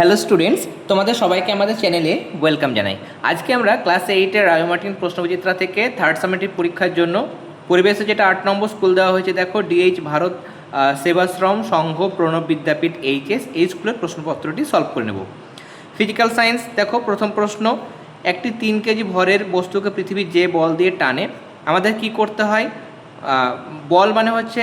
Hello students, তোমাদের সবাইকে আমাদের চ্যানেলে ওয়েলকাম জানাই। আজকে আমরা ক্লাস এইটের রায়োমার্টিন প্রশ্নবিচিত্রা থেকে থার্ড সামেটিভ পরীক্ষার জন্য, পরিবেশে যেটা আট নম্বর স্কুল দেওয়া হয়েছে, দেখো ডিএইচ ভারত সেবাশ্রম সংঘ প্রণব বিদ্যাপীঠ এইচএস এই স্কুলের প্রশ্নপত্রটি সলভ করে নেব। ফিজিক্যাল সায়েন্স দেখো প্রথম প্রশ্ন, একটি তিন কেজি ভরের বস্তুকে পৃথিবীর যে বল দিয়ে টানে, আমাদের কি করতে হয়? বল মানে হচ্ছে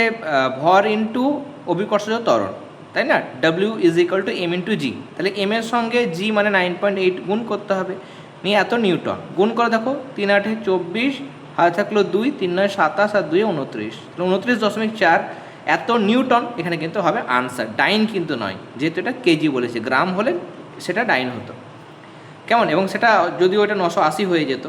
ভর ইন্টু অভিকর্ষজ ত্বরণ। তাই না? W is equal to M into G তাহলে এম এর সঙ্গে জি মানে নাইন পয়েন্ট এইট গুণ করতে হবে। নিয়ে এত নিউটন। গুণ করে দেখো, তিন আটে চব্বিশ হাতে থাকল দুই, তিন নয় সাতাশ, আর দুই উনত্রিশ। তাহলে উনত্রিশ দশমিক চার, এত নিউটন এখানে কিন্তু হবে আনসার ডাইন কিন্তু নয়, যেহেতু এটা কেজি বলেছে, গ্রাম হলে সেটা ডাইন হতো। কেমন? এবং সেটা যদিও এটা নশো আশি হয়ে যেত।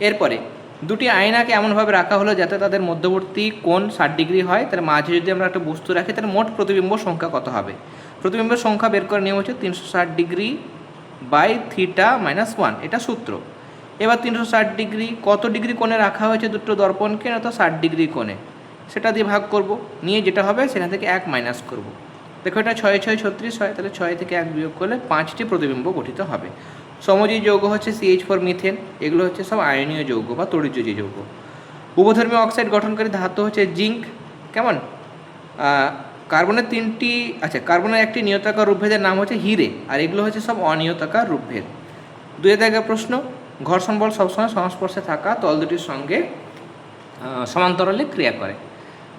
এরপরে দুটি আয়নাকে এমনভাবে রাখা হলো যাতে তাদের মধ্যবর্তী কোণ ষাট ডিগ্রি হয়। তাহলে মাঝে যদি আমরা একটা বস্তু রাখি, তাহলে মোট প্রতিবিম্ব সংখ্যা কত হবে? প্রতিবিম্বের সংখ্যা বের করে নিয়ম হচ্ছে তিনশো ষাট degree by theta minus one. এটা সূত্র। এবার তিনশো ষাট ডিগ্রি, কত ডিগ্রি কোণে রাখা হয়েছে দুটো দর্পণকে? না তো ষাট ডিগ্রি কোণে। সেটা দিয়ে ভাগ করব। নিয়ে যেটা হবে, সেখান থেকে এক মাইনাস করব। দেখো এটা ছয় ছয়, ছত্রিশ হয়, তাহলে ছয় থেকে এক বিয়োগ করলে পাঁচটি প্রতিবিম্ব গঠিত হবে। সমজীব যৌগ হচ্ছে সিএইচ ফোর মিথেন এগুলো হচ্ছে সব আয়নীয় যৌগ বা তড়িৎযোজী যৌগ। উপধর্মী অক্সাইড গঠনকারী ধাতু হচ্ছে জিঙ্ক কেমন? কার্বনের তিনটি আচ্ছা কার্বনের একটি নিয়তাকার রূপভেদের নাম হচ্ছে হিরে, আর এগুলো হচ্ছে সব অনিয়তাকার রূপভেদ। দুই জায়গায় প্রশ্ন ঘর্ষণ বল সবসময় সংস্পর্শে থাকা তল দুটির সঙ্গে সমান্তরালে ক্রিয়া করে।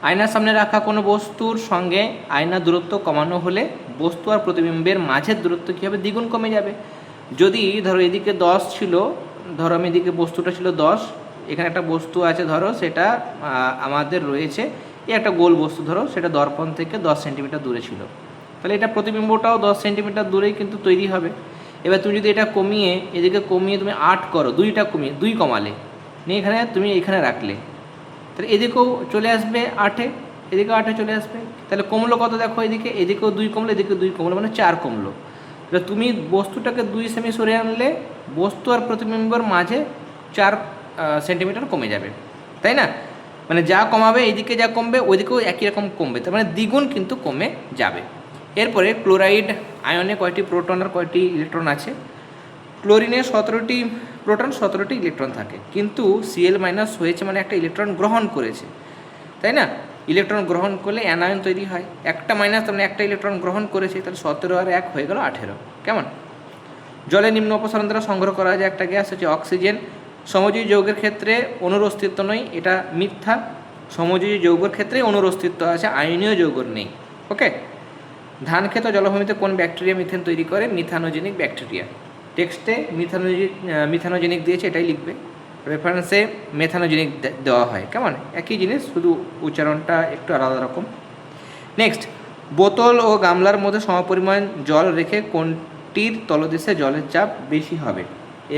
আয়নার সামনে রাখা কোনো বস্তুর সঙ্গে আয়নার দূরত্ব কমানো হলে বস্তু আর প্রতিবিম্বের মাঝের দূরত্ব কী হবে দ্বিগুণ কমে যাবে? যদি ধরো এদিকে দশ ছিল, ধরো আমি এদিকে বস্তুটা ছিল দশ, এখানে একটা বস্তু আছে ধরো, সেটা আমাদের রয়েছে। এই একটা গোল বস্তু ধরো, সেটা দর্পণ থেকে দশ সেন্টিমিটার দূরে ছিল। তাহলে এটা প্রতিবিম্বটাও দশ সেন্টিমিটার দূরেই কিন্তু তৈরি হবে। এবার তুমি যদি এটা কমিয়ে, এদিকে কমিয়ে তুমি আট করো, দুইটা কমিয়ে, দুই কমালে, নিয়ে এখানে তুমি এখানে রাখলে। তাহলে এদিকেও চলে আসবে আটে, এদিকেও আটে চলে আসবে। তাহলে কমলো কত দেখো এদিকে? এদিকেও দুই কমলো এদিকে দুই কমলো মানে চার কমলো। তাহলে তুমি বস্তুটাকে দুই সেমি সরে আনলে বস্তু আর প্রতিবিম্বর মাঝে চার সেন্টিমিটার কমে যাবে। তাই না? মানে যা কমাবে এইদিকে যা কমবে, ওইদিকেও একই রকম কমবে। তার মানে দ্বিগুণ কিন্তু কমে যাবে। এরপরে ক্লোরাইড, আয়নে কয়টি প্রোটন আর কয়টি ইলেকট্রন আছে? ক্লোরিনে সতেরোটি প্রোটন, সতেরোটি ইলেকট্রন থাকে। কিন্তু সিএল মাইনাস হয়েছে মানে একটা ইলেকট্রন গ্রহণ করেছে। তাই না? ইলেকট্রন গ্রহণ করলে অ্যানায়ন তৈরি হয়। একটা মাইনাস তার মানে একটা ইলেকট্রন গ্রহণ করেছে, তাহলে সতেরো আর এক হয়ে গেল আঠেরো। কেমন? জলে নিম্ন অপসারণ দ্বারা সংগ্রহ করা যায় একটা গ্যাস, হচ্ছে অক্সিজেন। সমজীবী যৌগের ক্ষেত্রে অনুর অস্তিত্ব নয় এটা মিথ্যা। সমজীবী যৌগের ক্ষেত্রে অনুর অস্তিত্ব আছে, আয়নীয় যৌগর নেই। ওকে? ধান ক্ষেত জলভূমিতে কোন ব্যাকটেরিয়া মিথেন তৈরি করে? Methanogenic bacteria. টেক্সটে মিথানোজেনিক মিথানোজেনিক দিয়েছে, এটাই লিখবে। রেফারেন্সে মেথানোজেনিক দেওয়া হয়। কেমন? একই জিনিস, শুধু উচ্চারণটা একটু আলাদা রকম। নেক্সট বোতল ও গামলার মধ্যে সমপরিমাণ জল রেখে কোনটির তলদেশে জলের চাপ বেশি হবে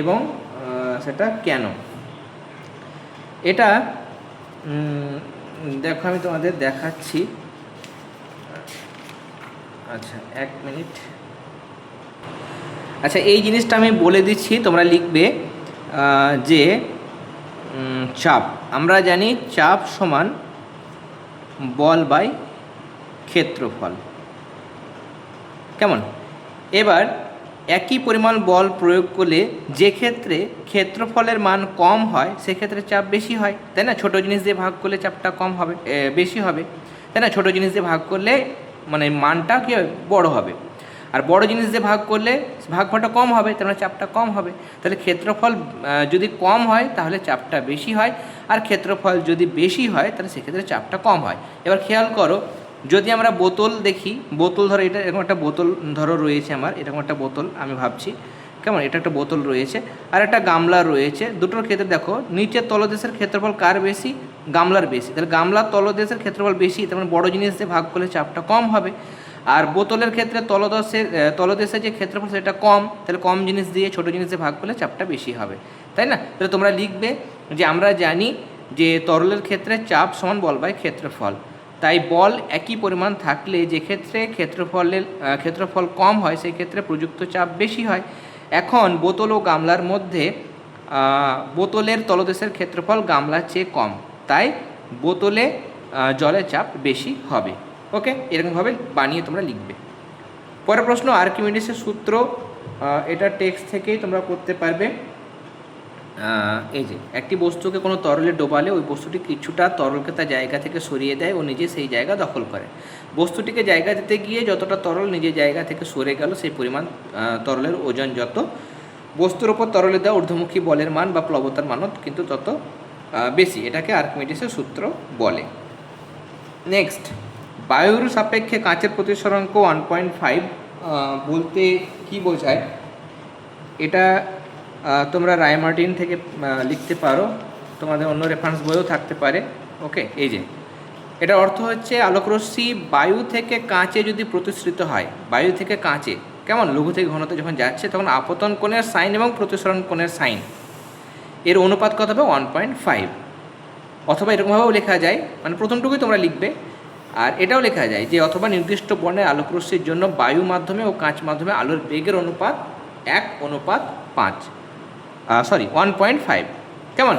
এবং সেটা কেন? এটা দেখো আমি তোমাদের দেখাচ্ছি। আচ্ছা এক মিনিট। আচ্ছা এই জিনিসটা আমি বলে দিচ্ছি, তোমরা লিখবে। যে চাপ। আমরা জানি চাপ সমান বল বাই ক্ষেত্রফল। কেমন? এবার একই পরিমাণ বল প্রয়োগ করলে যে ক্ষেত্রে ক্ষেত্রফলের মান কম হয় সেক্ষেত্রে চাপ বেশি হয়। তাই না? ছোটো জিনিস দিয়ে ভাগ করলে চাপটা কম হবে বেশি হবে। তাই না? ছোটো জিনিস দিয়ে ভাগ করলে মানে মানটা কি? বড় হবে। আর বড় জিনিস দিয়ে ভাগ করলে ভাগফলটা কম হবে, তার মানে চাপটা কম হবে। তাহলে ক্ষেত্রফল যদি কম হয়, তাহলে চাপটা বেশি হয়। আর ক্ষেত্রফল যদি বেশি হয়, তাহলে সেক্ষেত্রে চাপটা কম হয়। এবার খেয়াল করো, যদি আমরা বোতল দেখি, বোতল ধরো, এটা এরকম একটা বোতল ধরো রয়েছে আমার, এরকম একটা বোতল আমি ভাবছি। কেমন? এটা একটা বোতল রয়েছে। আর একটা গামলা রয়েছে। দুটোর ক্ষেত্রে দেখো, নিচের তলদেশের ক্ষেত্রফল কার বেশি? গামলার বেশি। তাহলে গামলার তলদেশের ক্ষেত্রফল বেশি, তার মানে বড় জিনিস দিয়ে ভাগ করলে চাপটা কম হবে। আর বোতলের ক্ষেত্রে তলদশের তলদেশের যে ক্ষেত্রফল সেটা কম, তাহলে কম জিনিস দিয়ে ছোট জিনিসে ভাগ করলে চাপটা বেশি হবে। তাই না? তাহলে তোমরা লিখবে যে আমরা জানি যে তরলের ক্ষেত্রে চাপ সমান বল বাই ক্ষেত্রফল। তাই বল একই পরিমাণ থাকলে যে ক্ষেত্রে ক্ষেত্রফলের ক্ষেত্রফল কম হয়, সেই ক্ষেত্রে প্রযুক্ত চাপ বেশি হয়। এখন বোতল ও গামলার মধ্যে বোতলের তলদেশের ক্ষেত্রফল গামলার চেয়ে কম। তাই বোতলে জলের চাপ বেশি হবে। ওকে এরকমভাবে বানিয়ে তোমরা লিখবে। পরের প্রশ্ন আর্কিমিডিসের সূত্র এটা টেক্সট থেকেই তোমরা করতে পারবে। এই যে, একটি বস্তুকে কোনো তরলে ডোবালে ওই বস্তুটি কিছুটা তরলকে তার জায়গা থেকে সরিয়ে দেয় ও নিজে সেই জায়গা দখল করে। বস্তুটিকে জায়গা দিতে গিয়ে যতটা তরল নিজের জায়গা থেকে সরে গেল, সেই পরিমাণ তরলের ওজন যত। বস্তুর ওপর তরলে দেওয়া ঊর্ধ্বমুখী বলের মান বা প্লবতার মানও কিন্তু তত বেশি। এটাকে আর্কিমিডিসের সূত্র বলে। নেক্সট বায়ুর সাপেক্ষে কাঁচের প্রতিসরাঙ্ক ওয়ান পয়েন্ট ফাইভ বলতে কি বোঝায়? এটা তোমরা রায়মার্টিন থেকে লিখতে পারো। তোমাদের অন্য রেফারেন্স বইও থাকতে পারে। ওকে এই যে। এটা অর্থ হচ্ছে আলোকরশ্মি বায়ু থেকে কাঁচে যদি প্রতিসৃত হয়, বায়ু থেকে কাঁচে, কেমন? লঘু থেকে ঘনত্ব যখন যাচ্ছে, তখন আপতন কোণের সাইন এবং প্রতিসরণ কোণের সাইন। এর অনুপাত কত হবে? ওয়ান পয়েন্ট ফাইভ অথবা এরকমভাবেও লেখা যায়। মানে প্রথমটুকুই তোমরা লিখবে। আর এটাও লেখা যায় যে অথবা নির্দিষ্ট বর্ণের আলোকরশ্মির জন্য বায়ু মাধ্যমে ও কাঁচ মাধ্যমে আলোর বেগের অনুপাত এক, অনুপাত পাঁচ। সরি ওয়ান পয়েন্ট ফাইভ কেমন?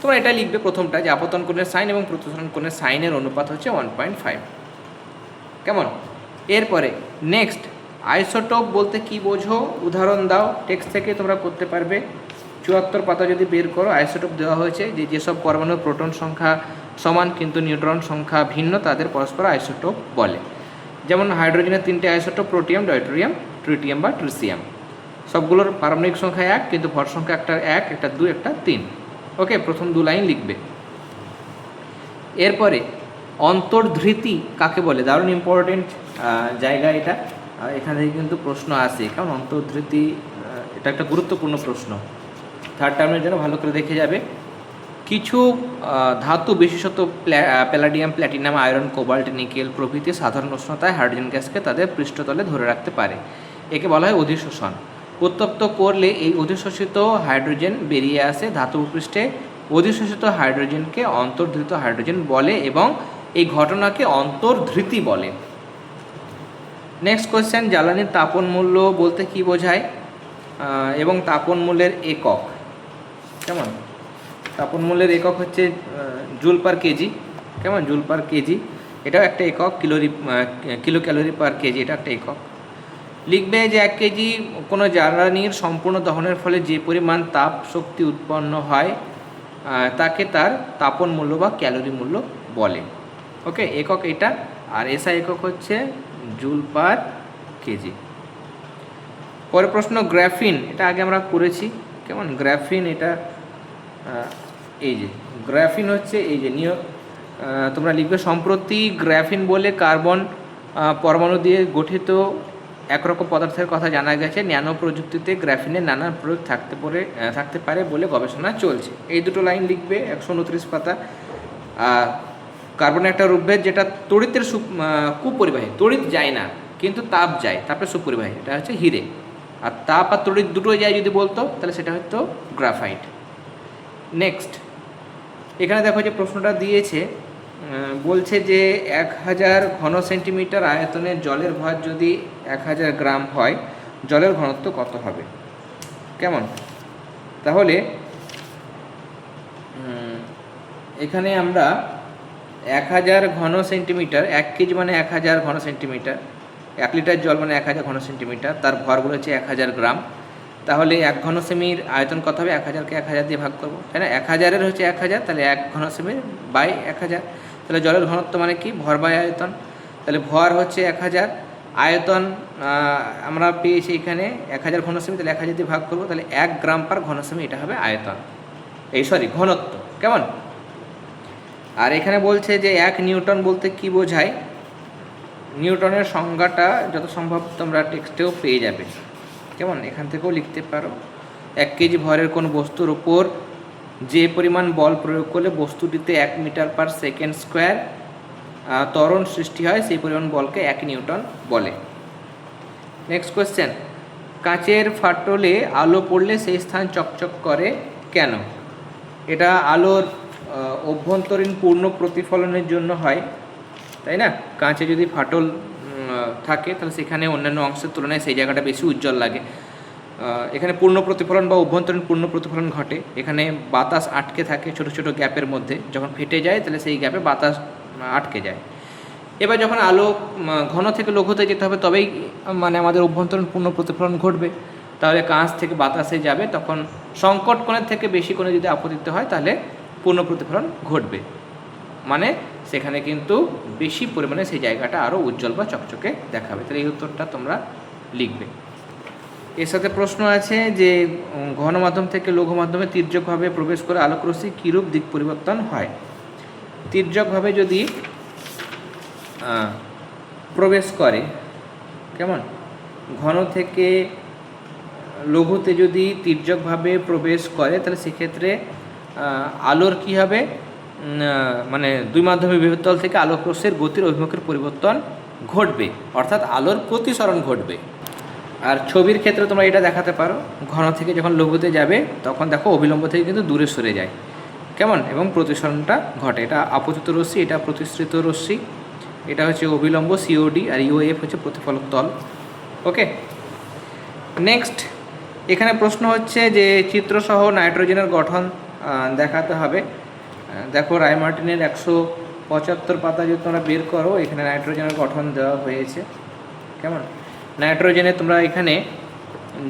তোমরা এটা লিখবে প্রথমটা যে আপতন কোণের সাইন এবং প্রতিসরণ কোণের সাইনের অনুপাত হচ্ছে ওয়ান পয়েন্ট ফাইভ কেমন? এরপরে নেক্সট আইসোটোপ বলতে কি বোঝো? উদাহরণ দাও টেক্সট থেকে তোমরা করতে পারবে। চুয়াত্তর পাতা যদি বের করো আইসোটোপ দেওয়া হয়েছে যে যেসব পরমাণু প্রোটন সংখ্যা সমান কিন্তু নিউট্রন সংখ্যা ভিন্ন, তাদের পরস্পর আইসোটোপ বলে। যেমন হাইড্রোজেনের তিনটে আইসোটোপ, প্রোটিয়াম, ডয়টোরিয়াম, ট্রিটিয়াম বা ট্রিসিয়াম। সবগুলোর পারমাণবিক সংখ্যা এক, কিন্তু ভর সংখ্যা একটা এক, একটা দুই একটা তিন। ওকে, প্রথম দু লাইন লিখবে। এরপরে, অন্তর্ধৃতি কাকে বলে? দারুণ ইম্পর্টেন্ট জায়গা এটা। এখান থেকে কিন্তু প্রশ্ন আসে, কারণ অন্তর্ধৃতি এটা একটা গুরুত্বপূর্ণ প্রশ্ন। থার্ড টার্মের জন্য ভালো করে দেখে যাবে। কিছু ধাতু বিশেষত palladium, platinum, iron, cobalt, nickel প্রভৃতি সাধারণ উষ্ণতায় হাইড্রোজেন গ্যাসকে তাদের পৃষ্ঠতলে ধরে রাখতে পারে। একে বলা হয় অধিশোষণ। উত্তপ্ত করলে এই অধিশোষিত হাইড্রোজেন বেরিয়ে আসে ধাতু পৃষ্ঠে। অধিশোষিত হাইড্রোজেনকে অন্তর্ধৃত হাইড্রোজেন বলে এবং এই ঘটনাকে অন্তর্ধৃতি বলে। নেক্সট কোয়েশ্চেন জ্বালানির তাপন মূল্য বলতে কি বোঝায়? এবং তাপন মূল্যের একক। কেমন? তাপন মূল্যের একক হচ্ছে জুল পার কেজি কেমন? জুল পার কেজি এটাও একটা একক, কিলোরি কিলো ক্যালোরি পার কেজি এটা একটা একক। লিখবে যে এক কেজি কোনো জ্বালানির সম্পূর্ণ দহনের ফলে যে পরিমাণ তাপ শক্তি উৎপন্ন হয় তাকে তার তাপন মূল্য বা ক্যালোরি মূল্য বলে। ওকে, একক এটা। আর এসআই একক হচ্ছে জুল পার কেজি পরের প্রশ্ন, গ্রাফিন। এটা আগে আমরা করেছি। কেমন? গ্রাফিন এটা এই যে, গ্রাফিন হচ্ছে এই যে নিয় তোমরা লিখবে, সম্প্রতি গ্রাফিন বলে কার্বন পরমাণু দিয়ে গঠিত একরকম পদার্থের কথা জানা গেছে। ন্যানো প্রযুক্তিতে গ্রাফিনের নানা প্রয়োগ থাকতে পারে থাকতে পারে বলে গবেষণা চলছে। এই দুটো লাইন লিখবে, একশো উনত্রিশ পাতা। কার্বন একটা রূপভেদ যেটা তড়িতের সু কুপরিবাহী, তড়িৎ যায় না, কিন্তু তাপ যায়, তাপের সুপরিবাহী, এটা হচ্ছে হিরে। আর তাপ আর তড়িৎ দুটোই যায় যদি বলতো, তাহলে সেটা হতো গ্রাফাইট। নেক্সট। এখানে দেখো যে প্রশ্নটা দিয়েছে বলছে যে এক হাজার ঘন সেন্টিমিটার আয়তনের জলের ভর যদি এক হাজার গ্রাম হয়, জলের ঘনত্ব কত হবে? কেমন? তাহলে এখানে আমরা এক হাজার ঘন সেন্টিমিটার, এক কেজি মানে এক হাজার ঘন সেন্টিমিটার, এক লিটার জল মানে এক হাজার ঘন সেন্টিমিটার, তার ভরগুলো হচ্ছে এক হাজার গ্রাম। তাহলে এক ঘন সেমির আয়তন কত হবে? এক হাজারকে এক হাজার দিয়ে ভাগ করব। তাই না? এক হাজারের হচ্ছে এক হাজার, তাহলে এক ঘন সেমির বাই এক হাজার। তাহলে জলের ঘনত্ব মানে কি? ভর বাই আয়তন। তাহলে ভর হচ্ছে এক হাজার। আয়তন আমরা পেয়েছি এখানে এক হাজার ঘন সেমি তাহলে এক হাজার দিয়ে ভাগ করব। তাহলে এক গ্রাম পার ঘন সেমি এটা হবে আয়তন। এই সরি, ঘনত্ব। কেমন? আর এখানে বলছে যে এক নিউটন বলতে কি বোঝায়? নিউটনের সংজ্ঞাটা যত সম্ভব তোমরা টেক্সটেও পেয়ে যাবে। কেমন? এখান থেকেও লিখতে পারো। এক কেজি ভরের কোনো বস্তুর উপর যে পরিমাণ বল প্রয়োগ করলে বস্তুটিতে এক মিটার পার সেকেন্ড স্কোয়ার ত্বরণ সৃষ্টি হয়, সেই পরিমাণ বলকে এক নিউটন বলে। নেক্সট কোয়েশ্চেন কাঁচের ফাটলে আলো পড়লে সেই স্থান চকচক করে কেন? এটা আলোর অভ্যন্তরীণ পূর্ণ প্রতিফলনের জন্য হয়, তাই না? কাঁচে যদি ফাটল থাকে, তাহলে সেখানে অন্যান্য অংশের তুলনায় সেই জায়গাটা বেশি উজ্জ্বল লাগে। এখানে পূর্ণ প্রতিফলন বা অভ্যন্তরীণ পূর্ণ প্রতিফলন ঘটে। এখানে বাতাস আটকে থাকে ছোট ছোট গ্যাপের মধ্যে। যখন ফেটে যায়, তাহলে সেই গ্যাপে বাতাস আটকে যায়। এবার যখন আলো ঘন থেকে লঘুতে যেতে হবে, তবেই মানে আমাদের অভ্যন্তরীণ পূর্ণ প্রতিফলন ঘটবে। তাহলে কাঁচ থেকে বাতাসে যাবে, তখন সংকট কোণের থেকে বেশি কোণে যদি আপতিত হয়, তাহলে পূর্ণ প্রতিফলন ঘটবে। মানে সেখানে কিন্তু বেশি পরিমাণে সেই জায়গাটা আরও উজ্জ্বল বা চকচকে দেখাবে। তাহলে এই উত্তরটা তোমরা লিখবে। এর সাথে প্রশ্ন আছে যে ঘন মাধ্যম থেকে লঘু মাধ্যমে তির্যকভাবে প্রবেশ করে আলোকরশ্মি কীরূপ দিক পরিবর্তন হয়? তির্যকভাবে যদি প্রবেশ করে, কেমন? ঘন থেকে লঘুতে যদি তির্যকভাবে প্রবেশ করে, তাহলে সেক্ষেত্রে আলোর কী হবে? মানে দুই মাধ্যমে বিভক্তল থেকে আলোক রশ্মির গতির অভিমুখের পরিবর্তন ঘটবে। অর্থাৎ আলোর প্রতিসরণ ঘটবে। আর ছবির ক্ষেত্রে তোমরা এটা দেখাতে পারো, ঘন থেকে যখন লঘুতে যাবে, তখন দেখো অবিলম্ব থেকে কিন্তু দূরে সরে যায়। কেমন? এবং প্রতিসরণটা ঘটে। এটা আপতিত রশ্মি, এটা প্রতিশ্রিত রশ্মি। এটা হচ্ছে অবিলম্ব সিওডি আর ইউএফ হচ্ছে প্রতিফলক তল। ওকে? নেক্সট এখানে প্রশ্ন হচ্ছে যে, চিত্রসহ নাইট্রোজেনের গঠন দেখাতে হবে। দেখো রায়মার্টিনের একশো পঁচাত্তর পাতা যদি তোমরা বের করো, এখানে নাইট্রোজেনের গঠন দেওয়া হয়েছে। কেমন? নাইট্রোজেনে তোমরা এখানে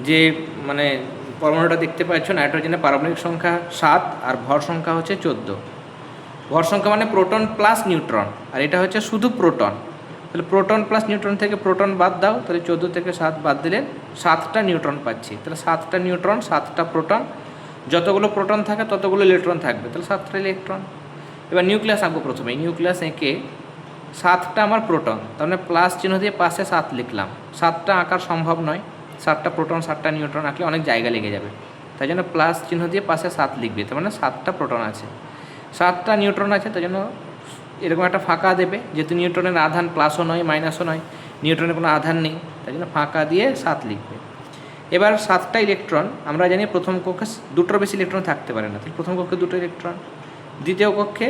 যে মানে পরমাণুটা দেখতে পাচ্ছ, নাইট্রোজেনের পারমাণবিক সংখ্যা সাত আর ভর সংখ্যা হচ্ছে চোদ্দ। ভর সংখ্যা মানে প্রোটন প্লাস নিউট্রন, আর এটা হচ্ছে শুধু প্রোটন। তাহলে প্রোটন প্লাস নিউট্রন থেকে প্রোটন বাদ দাও, তাহলে চোদ্দ থেকে সাত বাদ দিলে সাতটা নিউট্রন পাচ্ছি। তাহলে সাতটা নিউট্রন, সাতটা প্রোটন যতগুলো প্রোটন থাকে, ততগুলো ইলেকট্রন থাকবে। তাহলে সাতটা ইলেকট্রন। এবার নিউক্লিয়াস আঁকবো প্রথমে। নিউক্লিয়াস এঁকে সাতটা আমার প্রোটন। তার মানে প্লাস চিহ্ন দিয়ে পাশে সাত লিখলাম। সাতটা আঁকার সম্ভব নয়। সাতটা প্রোটন, সাতটা নিউট্রন আঁকলে অনেক জায়গা লেগে যাবে। তাই জন্য প্লাস চিহ্ন দিয়ে পাশে সাত লিখবে। তার মানে সাতটা প্রোটন আছে। সাতটা নিউট্রন আছে, তাই জন্য এরকম একটা ফাঁকা দেবে। যেহেতু নিউট্রনের আধান প্লাসও নয়, মাইনাসও নয়, নিউট্রনের কোনো আধান নেই, তাই জন্য ফাঁকা দিয়ে সাত লিখবে। এবার সাতটা ইলেকট্রন আমরা জানি প্রথম কক্ষে দুটোর বেশি ইলেকট্রন থাকতে পারে না। তাহলে প্রথম কক্ষে দুটো ইলেকট্রন দ্বিতীয় কক্ষে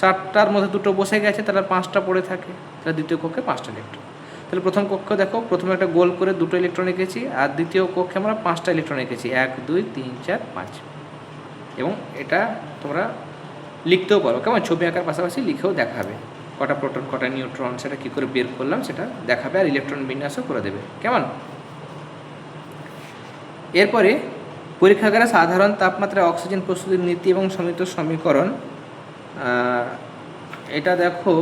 সাতটার মধ্যে দুটো বসে গেছে, তাহলে পাঁচটা পড়ে থাকে, তাহলে দ্বিতীয় কক্ষে পাঁচটা ইলেকট্রন তাহলে প্রথম কক্ষ দেখো, প্রথমে একটা গোল করে দুটো ইলেকট্রন এঁকেছি, আর দ্বিতীয় কক্ষে আমরা পাঁচটা ইলেকট্রন এঁকেছি, এক, দুই, তিন, চার, পাঁচ। এবং এটা তোমরা লিখতেও পারো, কেমন? ছবি আঁকার পাশাপাশি লিখেও দেখাবে। কটা প্রোটন কটা নিউট্রন সেটা কী করে বের করলাম, সেটা দেখাবে, আর ইলেকট্রন বিন্যাসও করে দেবে, কেমন? এরপরে পরীক্ষাগারে সাধারণ তাপমাত্রায় অক্সিজেন প্রস্তুতির নীতি এবং সমিত সমীকরণ এটা দেখো,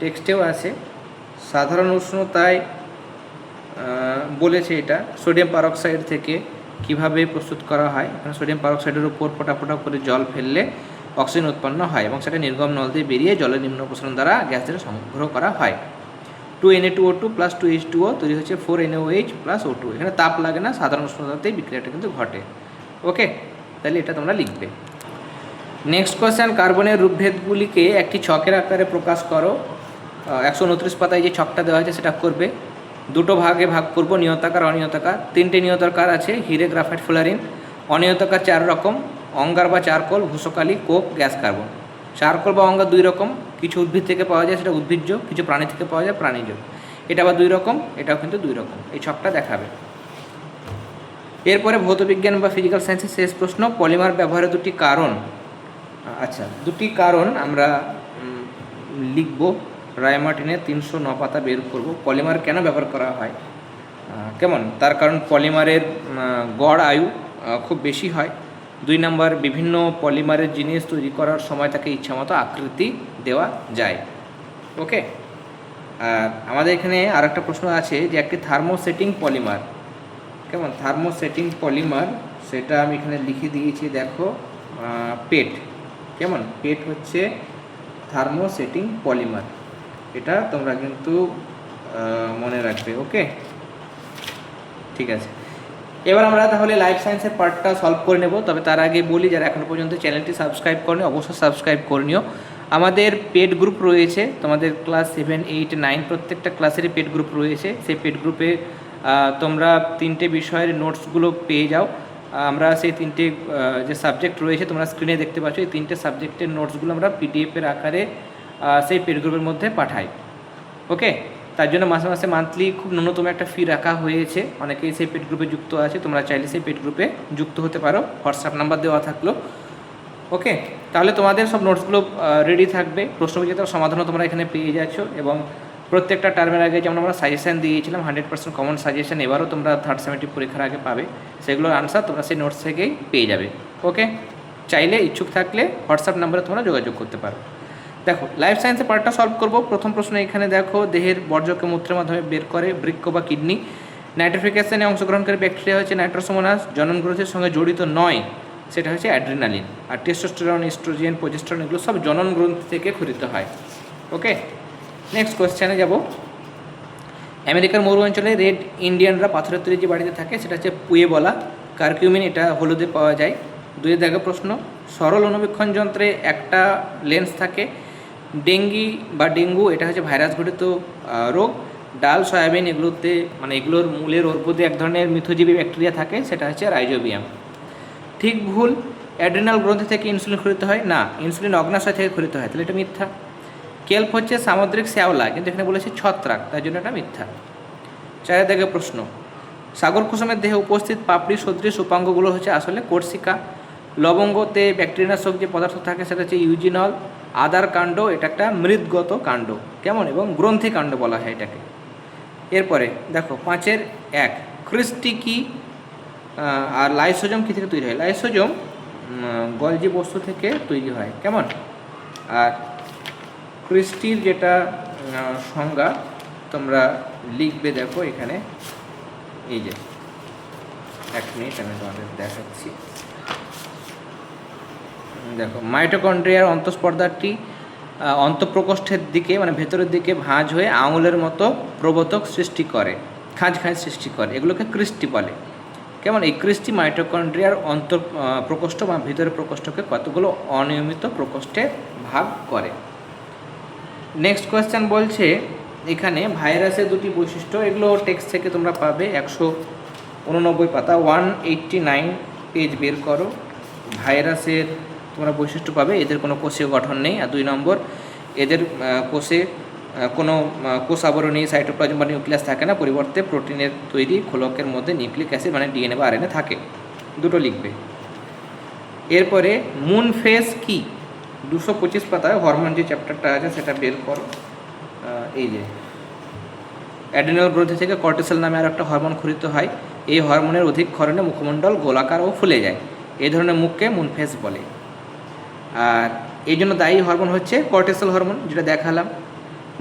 টেক্সটেও আছে। সাধারণ উষ্ণতায় বলেছে এটা, সোডিয়াম পারক্সাইড থেকে কীভাবে প্রস্তুত করা হয়? এখানে সোডিয়াম পারক্সাইডের উপর ফোটা ফোটা করে জল ফেললে অক্সিজেন উৎপন্ন হয় এবং সেটা নির্গম নল দিয়ে বেরিয়ে জলের নিম্ন প্রসারণ দ্বারা গ্যাস সংগ্রহ করা হয়। Two N A two O two plus two H two O তৈরি হচ্ছে four N O H plus O two এখানে তাপ লাগে না, সাধারণ উষ্ণতাতেই বিক্রিয়াটা কিন্তু ঘটে। ওকে তাহলে এটা তোমরা লিখবে। নেক্সট কোয়েশ্চেন কার্বনের রূপভেদগুলিকে একটি ছকের আকারে প্রকাশ করো। একশো উনত্রিশ পাতায় যে ছকটা দেওয়া আছে সেটা করবে। দুটো ভাগে ভাগ করব, নিয়তাকার, অনিয়তাকার। তিনটে নিয়তাকার আছে, হিরে গ্রাফাইট ফ্লোরিন। অনিয়তাকার চার রকম, অঙ্গার বা চারকোল ভূষকালি কোক, গ্যাস কার্বন। চারকোল বা অঙ্গার দুই রকম কিছু উদ্ভিদ থেকে পাওয়া যায়, সেটা উদ্ভিজ্জ, কিছু প্রাণী থেকে পাওয়া যায় প্রাণীজ। এটা আবার দুই রকম, এটাও কিন্তু দুই রকম, এই ছকটা দেখাবে। এরপরে ভৌতবিজ্ঞান বা ফিজিক্যাল সায়েন্সের শেষ প্রশ্ন, পলিমার ব্যবহারের দুটি কারণ। আচ্ছা দুটি কারণ আমরা লিখব। রায়মার্টিনের তিনশো ন পাতা বের করব। পলিমার কেন ব্যবহার করা হয়? কেমন? তার কারণ পলিমারের গড় আয়ু খুব বেশি হয়। দুই নাম্বার, বিভিন্ন পলিমারের জিনিস তৈরি করার সময় তাকে ইচ্ছামতো আকৃতি দেওয়া যায়। ওকে আর আমাদের এখানে আর একটা প্রশ্ন আছে যে একটি থার্মোসেটিং পলিমার। কেমন? থার্মোসেটিং পলিমার, সেটা আমি এখানে লিখে দিয়েছি, দেখো পেট। কেমন? পেট হচ্ছে থার্মোসেটিং পলিমার। এটা তোমরা কিন্তু মনে রাখবে ওকে ঠিক আছে। এবার আমরা তাহলে লাইফ সায়েন্সের পার্টটা সলভ করে নেব। তবে তার আগে বলি, যারা এখনও পর্যন্ত চ্যানেলটি সাবস্ক্রাইব করেনি, অবশ্যই সাবস্ক্রাইব করে নিও। আমাদের পেড গ্রুপ রয়েছে, তোমাদের ক্লাস সেভেন এইট নাইন প্রত্যেকটা ক্লাসেরই পেড গ্রুপ রয়েছে। সেই পেড গ্রুপে তোমরা তিনটে বিষয়ের নোটসগুলো পেয়ে যাও। আমরা সেই তিনটে যে সাবজেক্ট রয়েছে তোমরা স্ক্রিনে দেখতে পাচ্ছ, এই তিনটে সাবজেক্টের নোটসগুলো আমরা পিডিএফের আকারে সেই পেড গ্রুপের মধ্যে পাঠাই। ওকে তার জন্য মাসে মাসে মান্থলি খুব ন্যূনতম একটা ফি রাখা হয়েছে। অনেকেই সেই পেড গ্রুপে যুক্ত আছে, তোমরা চাইলে সেই পেড গ্রুপে যুক্ত হতে পারো। হোয়াটসঅ্যাপ নাম্বার দেওয়া থাকল। ওকে তাহলে তোমাদের সব নোটসগুলো রেডি থাকবে। প্রশ্ন প্রশ্নবিজেতার সমাধানও তোমরা এখানে পেয়ে যাচ্ছ এবং প্রত্যেকটা টার্মের আগে যেমন আমরা সাজেশন দিয়েছিলাম হান্ড্রেড পার্সেন্ট কমন সাজেশন এবারও তোমরা থার্ড সেমেটিভ পরীক্ষার আগে পাবে। সেগুলোর আনসার তোমরা সেই নোটস থেকেই পেয়ে যাবে। ওকে চাইলে ইচ্ছুক থাকলে হোয়াটসঅ্যাপ নাম্বারে তোমরা যোগাযোগ করতে পারো। দেখো লাইফ সায়েন্সের পার্টটা সলভ করব। প্রথম প্রশ্ন এখানে দেখো, দেহের বর্জ্যকে মূত্রের মাধ্যমে বের করে বৃক্ক বা কিডনি। নাইট্রিফিকেশনে অংশগ্রহণকারী ব্যাকটেরিয়া হচ্ছে নাইট্রোসোমোনাস জনন গ্রন্থির সঙ্গে জড়িত নয়। সেটা হচ্ছে অ্যাড্রিনালিন আর টেস্টোস্টেরন ইস্ট্রোজেন প্রোজেস্টেরন এগুলো সব জনন গ্রন্থি থেকে ক্ষরিত হয়। ওকে নেক্সট কোয়েশ্চেনে যাব। আমেরিকার মরু অঞ্চলে রেড ইন্ডিয়ানরা পাথরের তৈরি যে বাড়িতে থাকে, সেটা হচ্ছে পুয়ে বলা কার্কিউমিন, এটা হলুদে পাওয়া যায়। দুই দেখা প্রশ্ন, সরল অনুবীক্ষণ যন্ত্রে একটা লেন্স থাকে, ডেঙ্গি বা ডেঙ্গু, এটা হচ্ছে ভাইরাস ঘটিত রোগ। ডাল, সয়াবিন, এগুলোতে মানে এগুলোর মূলের অর্বুদে এক ধরনের মিথোজীবী ব্যাকটেরিয়া থাকে, সেটা হচ্ছে রাইজোবিয়াম। ঠিক ভুল অ্যাড্রিনাল গ্রন্থি থেকে ইনসুলিন খরিত হয়? না ইনসুলিন অগ্নাশয় থেকে খরিত হয়। তাহলে এটা মিথ্যা। কেল্প হচ্ছে সামুদ্রিক শ্যাওলা কিন্তু এখানে বলেছে ছত্রাক তাই জন্য এটা মিথ্যা। চারের দিকে প্রশ্ন। সাগর কুসুমের দেহে উপস্থিত পাপড়ি সদৃশ উপাঙ্গগুলো হচ্ছে আসলে কোর্সিকা। লবঙ্গতে ব্যাকটেরিয়ানাশক যে পদার্থ থাকে সেটা হচ্ছে ইউজিনল আদার কাণ্ড এটা একটা মৃদগত কাণ্ড কেমন? এবং গ্রন্থি কাণ্ড বলা হয় এটাকে। এরপরে দেখো পাঁচের এক ক্রিস্টি কি আহ, আর লাইসোজম কী থেকে তৈরি হয়? লাইসোজম গলজি বস্তু থেকে তৈরি হয়। কেমন? আর ক্রিস্টির যেটা সংজ্ঞা, তোমরা লিখবে দেখো এখানে। এই যে, এক মিনিট, আমি তোমাদের দেখাচ্ছি। দেখো, মাইটোকন্ড্রিয়ার অন্তঃস্পর্ধাটি অন্তঃপ্রকোষ্ঠের দিকে মানে ভেতরের দিকে ভাঁজ হয়ে আঙুলের মতো প্রবতক সৃষ্টি করে, খাঁজ খাঁজ সৃষ্টি করে। এগুলোকে ক্রিস্টি বলে। কেমন এই ক্রিস্টি মাইটোকন্ড্রিয়ার অন্তর প্রকোষ্ঠ বা ভিতরের প্রকোষ্ঠকে কতগুলো অনিয়মিত প্রকোষ্ঠে ভাগ করে? নেক্সট কোয়েশ্চেন বলছে, এখানে ভাইরাসের দুটি বৈশিষ্ট্য, এগুলো টেক্সট থেকে তোমরা পাবে একশো উননব্বই পাতা ওয়ান এইটটি নাইন পেজ বের করো। ভাইরাসের তোমরা বৈশিষ্ট্য পাবে, এদের কোনো কোষীয় গঠন নেই। আর দুই নম্বর, এদের কোষে কোনো কোষ আবরণী সাইটোপ্লাজম বা নিউক্লিয়াস থাকে না, পরিবর্তে প্রোটিনের তৈরি খোলকের মধ্যে নিউক্লিক অ্যাসিড মানে ডিএনএ বা আরএনএ থাকে। দুটো লিখবে। এরপরে মুন ফেস কি? দুশো পঁচিশ পাতায় হরমোন যে চ্যাপ্টারটা আছে, সেটা বের করো। এই যে অ্যাডেনাল গ্রন্থি থেকে কর্টিসল নামে আর একটা হরমোন খরিত হয়। এই হরমোনের অধিক ক্ষরণে মুখমণ্ডল গোলাকার ও ফুলে যায়। এই ধরনের মুখকে মুনফেস বলে। আর এই জন্য দায়ী হরমোন হচ্ছে কর্টিসল হরমোন যেটা দেখালাম।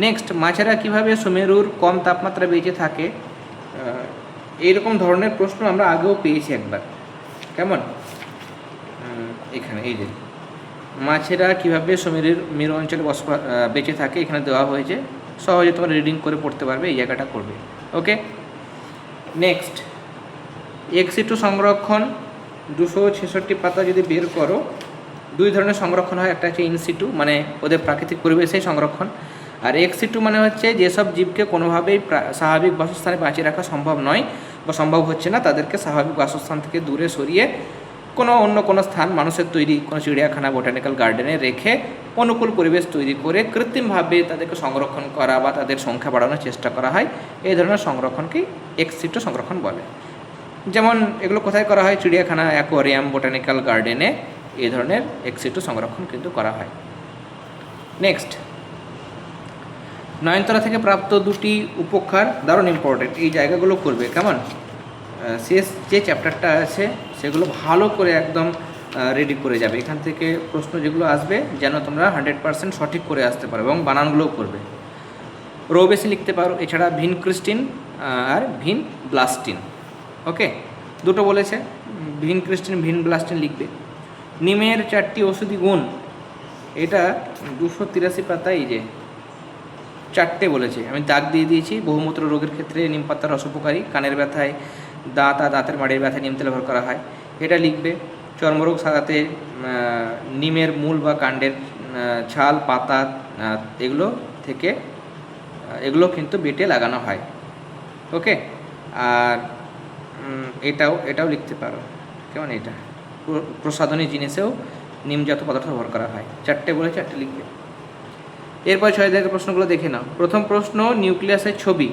নেক্সট মাছেরা কীভাবে সুমেরুর কম তাপমাত্রা বেঁচে থাকে? এইরকম ধরনের প্রশ্ন আমরা আগেও পেয়েছি একবার। কেমন? এখানে, এই যে। মাছেরা কীভাবে সমীরের মেরু অঞ্চলে বসবাস বেঁচে থাকে, এখানে দেওয়া হয়েছে। সহজে তোমরা রিডিং করে পড়তে পারবে, এই জায়গাটা করবে। ওকে নেক্সট এক্সিটু সংরক্ষণ, দুশো ছেষট্টি পাতা যদি বের করো, দুই ধরনের সংরক্ষণ হয়, একটা হচ্ছে ইনসিটু মানে ওদের প্রাকৃতিক পরিবেশেই সংরক্ষণ। আর এক্সিটু মানে হচ্ছে যেসব জীবকে কোনোভাবেই স্বাভাবিক বাসস্থানে বাঁচিয়ে রাখা সম্ভব নয় বা সম্ভব হচ্ছে না, তাদেরকে স্বাভাবিক বাসস্থান থেকে দূরে সরিয়ে কোনো অন্য কোনো স্থান মানুষের তৈরি, কোনো চিড়িয়াখানা বোটানিক্যাল গার্ডেনে রেখে অনুকূল পরিবেশ তৈরি করে কৃত্রিমভাবে তাদেরকে সংরক্ষণ করা বা তাদের সংখ্যা বাড়ানোর চেষ্টা করা হয়। এই ধরনের সংরক্ষণকেই এক্সিটু সংরক্ষণ বলে। যেমন এগুলো কোথায় করা হয়? চিড়িয়াখানা অ্যাকোয়ারিয়াম বোটানিক্যাল গার্ডেনে এই ধরনের এক্সিটু সংরক্ষণ কিন্তু করা হয়। নেক্সট নয়নতলা থেকে প্রাপ্ত দুটি উপকার দারুণ ইম্পর্টেন্ট এই জায়গাগুলো করবে, কেমন? শেষ যে চ্যাপ্টারটা আছে, সেগুলো ভালো করে একদম রেডি করে যাবে। এখান থেকে প্রশ্ন যেগুলো আসবে, যেন তোমরা হান্ড্রেড পার্সেন্ট সঠিক করে আসতে পারো এবং বানানগুলোও করবে। রো বেশি লিখতে পারো, এছাড়া ভিন ক্রিস্টিন আর ভিন ব্লাস্টিন। ওকে? দুটো বলেছে, ভিন ক্রিস্টিন, ভিন ব্লাস্টিন লিখবে। নিমের চারটি ওষুধি গুণ, এটা দুশো তিরাশি পাতায় যে চারটে বলেছে। আমি দাগ দিয়ে দিয়েছি, বহুমূত্র রোগের ক্ষেত্রে নিম পাতার রস উপকারী, কানের ব্যথায়, দাঁত আর দাঁতের মাড়ির ব্যথায় নিম তেল ব্যবহার করা হয়। এটা লিখবে, চর্মরোগ সারাতে নিমের মূল বা কাণ্ডের ছাল, পাতা এগুলো থেকে এগুলো কিন্তু বেটে লাগানো হয়। ওকে আর এটাও এটাও লিখতে পারো। কেমন এটা? প্রসাধনী জিনিসেও নিমজাত পদার্থ ব্যবহার করা হয়। চারটে বলে চারটে লিখবে। এরপর ছয় দাগের প্রশ্নগুলো দেখে নাও। প্রথম প্রশ্ন, নিউক্লিয়াসের ছবি।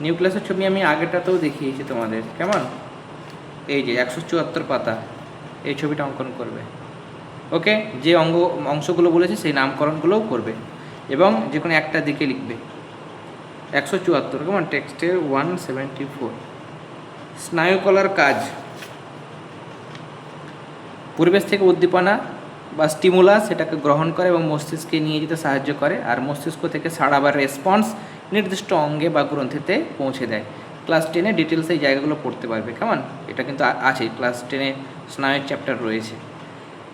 নিউক্লিয়াসের ছবি আমি আগেটাতেও দেখিয়েছি তোমাদের, কেমন? এই যে, একশো চুয়াত্তর পাতা। এই ছবিটা অঙ্কন করবে। ওকে? যে অঙ্গ, অংশগুলো বলেছে, সেই নামকরণগুলোও করবে। এবং যে কোনো একটা দিকে লিখবে। একশো চুয়াত্তর, কেমন? টেক্সটে ওয়ান সেভেন্টি ফোর। স্নায়ুকলার কাজ। পরিবেশ থেকে উদ্দীপনা বা স্টিমুলাস সেটাকে গ্রহণ করে এবং মস্তিষ্কে নিয়ে যেতে সাহায্য করে আর মস্তিষ্ক থেকে ছাড়া বা রেসপন্স নির্দিষ্ট অঙ্গে বা গ্রন্থিতে পৌঁছে দেয়। ক্লাস টেনে ডিটেলস এই জায়গাগুলো পড়তে পারবে, কেমন? এটা কিন্তু আছে ক্লাস টেনে স্নায়ুর চ্যাপ্টার রয়েছে।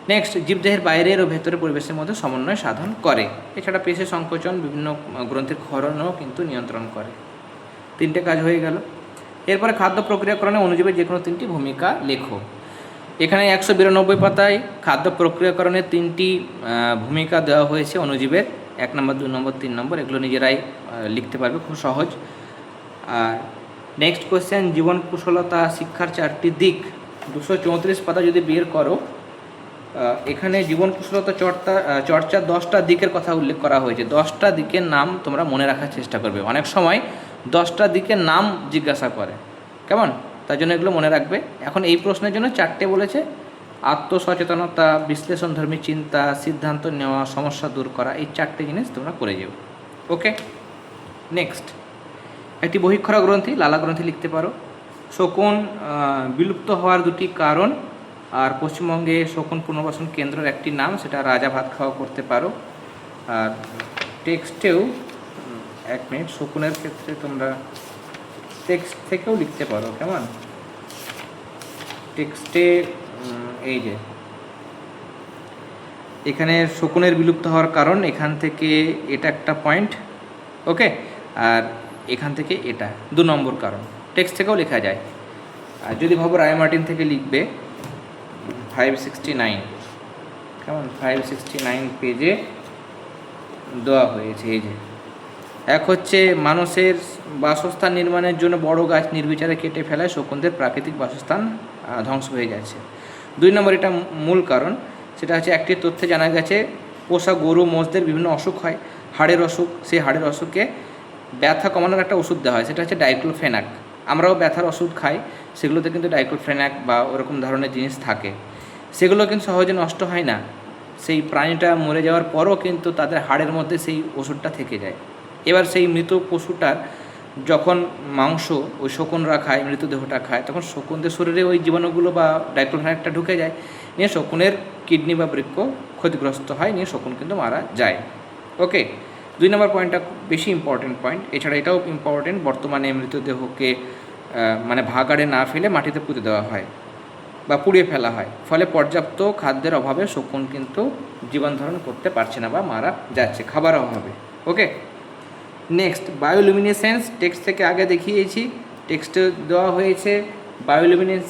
নেক্সট জীবদেহের বাইরের ও ভেতরের পরিবেশের মধ্যে সমন্বয় সাধন করে। এছাড়া পেশে সংকোচন, বিভিন্ন গ্রন্থের ক্ষরণও কিন্তু নিয়ন্ত্রণ করে। তিনটে কাজ হয়ে গেল। এরপরে খাদ্য প্রক্রিয়াকরণে অনুজীবের যে কোনো তিনটি ভূমিকা লেখো। এখানে একশো বিরানব্বই পাতায় খাদ্য প্রক্রিয়াকরণের তিনটি ভূমিকা দেওয়া হয়েছে অনুজীবের এক নম্বর, দুই নম্বর, তিন নম্বর, এগুলো নিজেরাই লিখতে পারবে, খুব সহজ। আর নেক্সট কোয়েশ্চেন জীবন কুশলতা শিক্ষার চারটি দিক। দুশো চৌত্রিশ পাতা যদি বের করো এখানে জীবন কুশলতা চর্চা চর্চার দশটা দিকের কথা উল্লেখ করা হয়েছে। দশটা দিকের নাম তোমরা মনে রাখার চেষ্টা করবে। অনেক সময় দশটা দিকের নাম জিজ্ঞাসা করে। কেমন? তার জন্য এগুলো মনে রাখবে। এখন এই প্রশ্নের জন্য চারটে বলেছে, আত্মসচেতনতা, বিশ্লেষণধর্মী চিন্তা, সিদ্ধান্ত নেওয়া, সমস্যা দূর করা, এই চারটে জিনিস তোমরা করে যাও। ওকে? নেক্সট। একটি বহিক্ষরা গ্রন্থি, লালা গ্রন্থি লিখতে পারো। শকুন বিলুপ্ত হওয়ার দুটি কারণ, আর পশ্চিমবঙ্গে শকুন পুনর্বাসন কেন্দ্রের একটি নাম, সেটা রাজা ভাত খাওয়া করতে পারো। আর টেক্সটেও এক মিনিট, শকুনের ক্ষেত্রে তোমরা টেক্সট থেকেও লিখতে পারো, কেমন? টেক্সটে এই যে। এখানে শকুনের বিলুপ্ত হওয়ার কারণ, এখান থেকে এটা একটা পয়েন্ট ওকে আর এখান থেকে এটা, দু নম্বর কারণ। টেক্সট থেকেও লেখা যায়। আর যদি ভাবো রায় মার্টিন থেকে লিখবে ফাইভ সিক্সটি নাইন কেমন? ফাইভ সিক্সটি নাইন পেজে দেওয়া হয়েছে, এই যে। এক হচ্ছে মানুষের বাসস্থান নির্মাণের জন্য বড় গাছ নির্বিচারে কেটে ফেলায় শকুনদের প্রাকৃতিক বাসস্থান ধ্বংস হয়ে যাচ্ছে দুই নম্বর এটা মূল কারণ, সেটা হচ্ছে একটি তথ্যে জানা গেছে, পোষা গরু মোষদের বিভিন্ন অসুখ হয়, হাড়ের অসুখ, সেই হাড়ের অসুখে ব্যথা কমানোর একটা ওষুধ দেওয়া হয়, সেটা হচ্ছে ডাইক্লোফেনাক। আমরাও ব্যথার ওষুধ খাই, সেগুলোতে কিন্তু ডাইক্লোফেনাক বা ওরকম ধরনের জিনিস থাকে। সেগুলো কিন্তু সহজে নষ্ট হয় না। সেই প্রাণীটা মরে যাওয়ার পরও কিন্তু তাদের হাড়ের মধ্যে সেই ওষুধটা থেকে যায়। এবার সেই মৃত পশুটার যখন মাংস ওই শকুনরা খায়, মৃতদেহটা খায়, তখন শকুনদের শরীরে ওই জীবাণুগুলো বা ডাইক্লোফেনাকটা ঢুকে যায়, নিয়ে শকুনের কিডনি বা বৃক্ষ ক্ষতিগ্রস্ত হয়, নিয়ে শকুন কিন্তু মারা যায়। ওকে দুই নম্বর পয়েন্টটা বেশি ইম্পর্টেন্ট পয়েন্ট এছাড়া এটাও ইম্পর্টেন্ট বর্তমানে মৃতদেহকে মানে ভাগাড়ে না ফেলে মাটিতে পুঁতে দেওয়া হয় বা পুড়িয়ে ফেলা হয়। ফলে পর্যাপ্ত খাদ্যের অভাবে শকুন কিন্তু জীবন ধারণ করতে পারছে না বা মারা যাচ্ছে খাবার অভাবে। ওকে নেক্সট বায়োলুমিনেসেন্স টেক্সট থেকে আগে দেখিয়েছি। টেক্সটে দেওয়া হয়েছে বায়োলুমিনেন্স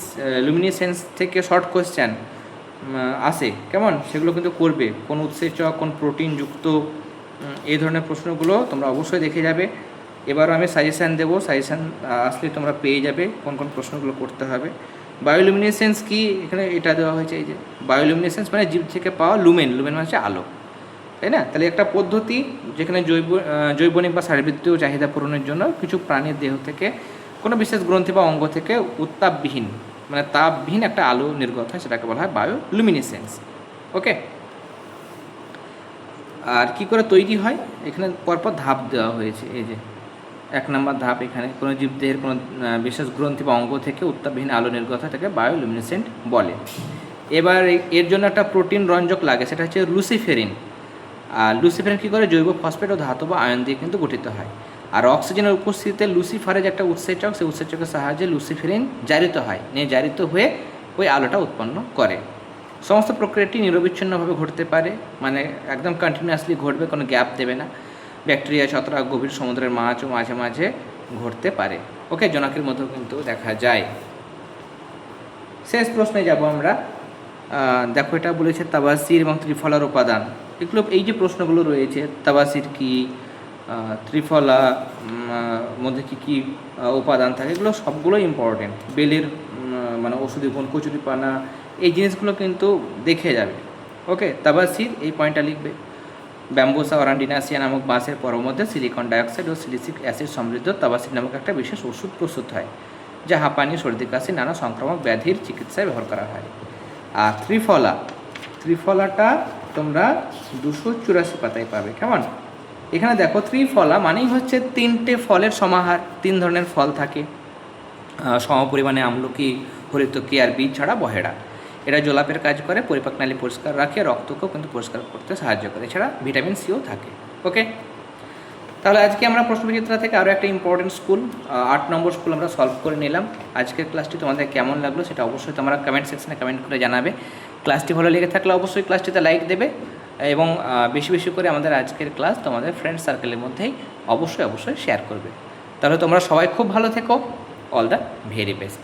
লুমিনেসেন্স থেকে শর্ট কোয়েশ্চেন আসে। কেমন? সেগুলো কিন্তু করবে। কোন উৎসেচক কোন প্রোটিনযুক্ত উম, এই ধরনের প্রশ্নগুলো তোমরা অবশ্যই দেখে যাবে। এবারও আমি সাজেশান দেবো। সাজেশান আসলে তোমরা পেয়ে যাবে কোন কোন প্রশ্নগুলো করতে হবে। বায়োলুমিনেসেন্স কি? এখানে এটা দেওয়া হয়েছে এই যে বায়োলুমিনেসেন্স মানে জীব থেকে পাওয়া লুমেন লুমেন মানে হচ্ছে আলো। তাই না? তাহলে একটা পদ্ধতি যেখানে জৈব জৈবনিক বা শারীরবৃত্তীয় চাহিদা পূরণের জন্য কিছু প্রাণীর দেহ থেকে কোনো বিশেষ গ্রন্থি বা অঙ্গ থেকে উত্তাপবিহীন মানে তাপবিহীন একটা আলো নির্গত হয়, সেটাকে বলা হয় বায়োলুমিনেসেন্স। ওকে? আর কি করে তৈরি হয়? এখানে পরপর ধাপ দেওয়া হয়েছে, এই যে এক নম্বর ধাপ, এখানে কোনো জীবদেহের কোনো বিশেষ গ্রন্থি বা অঙ্গ থেকে উত্তাপবিহীন আলো নির্গত তাকে বায়োলুমিনেসেন্ট বলে। এবার এর জন্য একটা প্রোটিন রঞ্জক লাগে, সেটা হচ্ছে লুসিফেরিন আর লুসিফেরিন কী করে? জৈব ফসফেট ও ধাতু বা আয়ন দিয়ে কিন্তু গঠিত হয়। আর অক্সিজেনের উপস্থিতিতে লুসিফারের যে একটা উৎসেচক, সেই উৎসেচকের সাহায্যে লুসিফেরিন জারিত হয়। নিয়ে জারিত হয়ে ওই আলোটা উৎপন্ন করে। সমস্ত প্রক্রিয়াটি নিরবিচ্ছিন্নভাবে ঘটতে পারে। মানে একদম কন্টিনিউয়াসলি ঘটবে, কোনো গ্যাপ দেবে না। ব্যাকটেরিয়া ছত্রাক, গভীর সমুদ্রের মাছও মাঝে মাঝে ঘটতে পারে। ওকে, জোনাকের মধ্যেও কিন্তু দেখা যায়। শেষ প্রশ্নে যাব আমরা। দেখো, এটা বলেছে তাবাসির এবং ত্রিফলার উপাদান। এগুলো এই যে প্রশ্নগুলো রয়েছে, তাবাসির কি ত্রিফলা মধ্যে কি কি উপাদান থাকে, এগুলো সবগুলো ইম্পর্টেন্ট বেলের মানে ওষুধি গুণ কচুরিপানা এই জিনিসগুলো কিন্তু দেখে যাবে। ওকে, তাবাসির এই পয়েন্টটা লিখবে। ব্যাম্বোসা অরান্ডিনাসিয়া নামক বাঁশের পরের মধ্যে সিলিকন ডাইঅক্সাইড ও সিলিসিক অ্যাসিড সমৃদ্ধ তাবাসির নামক একটা বিশেষ ওষুধ প্রস্তুত হয়, যা হাঁপানি, সর্দি, কাশি, নানা সংক্রামক ব্যাধির চিকিৎসায় ব্যবহার করা হয়। আর ত্রিফলা, ত্রিফলাটা তোমরা দুশো চুরাশি পাতায় পাবে, কেমন? এখানে দেখো ত্রিফলা মানেই হচ্ছে তিনটে ফলের সমাহার, তিন ধরনের ফল থাকে। সমপরিমাণে আমলকি, হরিতকি আর বীজ ছাড়া বহেড়া এটা জোলাপের কাজ করে, পরিপাক নালী পরিষ্কার রাখে, রক্তকেও কিন্তু পরিষ্কার করতে সাহায্য করে। এছাড়া ভিটামিন সিও থাকে ওকে তাহলে আজকে আমরা প্রশ্নবিচিত্রা থেকে আরও একটা ইম্পর্টেন্ট স্কুল আট নম্বর স্কুল আমরা সলভ করে নিলাম। আজকের ক্লাসটি তোমাদের কেমন লাগল সেটা অবশ্যই তোমরা কমেন্ট সেকশনে কমেন্ট করে জানাবে। ক্লাসটি ভালো লেগে থাকলে অবশ্যই ক্লাসটিতে লাইক দেবে এবং বেশি বেশি করে আমাদের আজকের ক্লাস তোমাদের ফ্রেন্ড সার্কেলের মধ্যেই অবশ্যই অবশ্যই শেয়ার করবে। তাহলে তোমরা সবাই খুব ভালো থেকো। All the very best